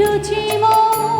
রুচিময়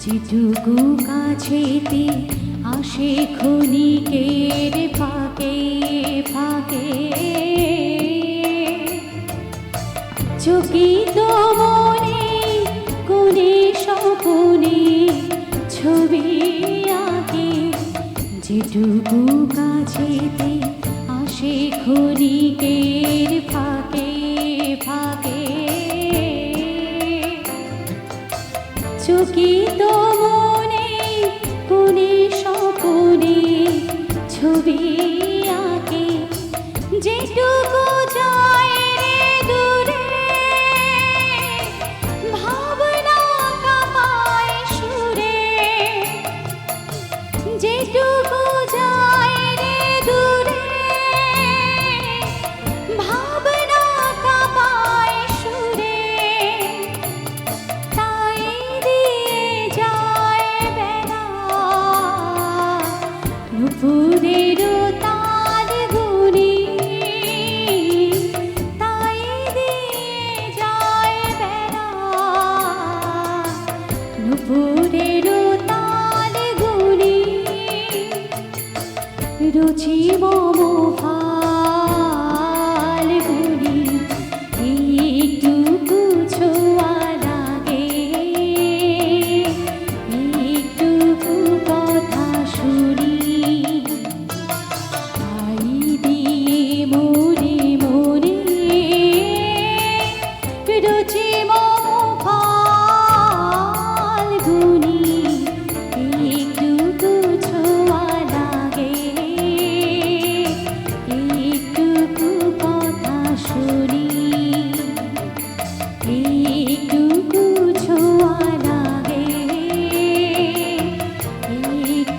যেটুকু কাছেতে আসে ক্ষণিকের ফাঁকে ফাঁকে। চকিত মনে কোনে স্বপনে ছবি আঁকে। যেটুকু কাছেতে আসে ক্ষণিকের ফাঁকে চিরজীবন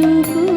祝福。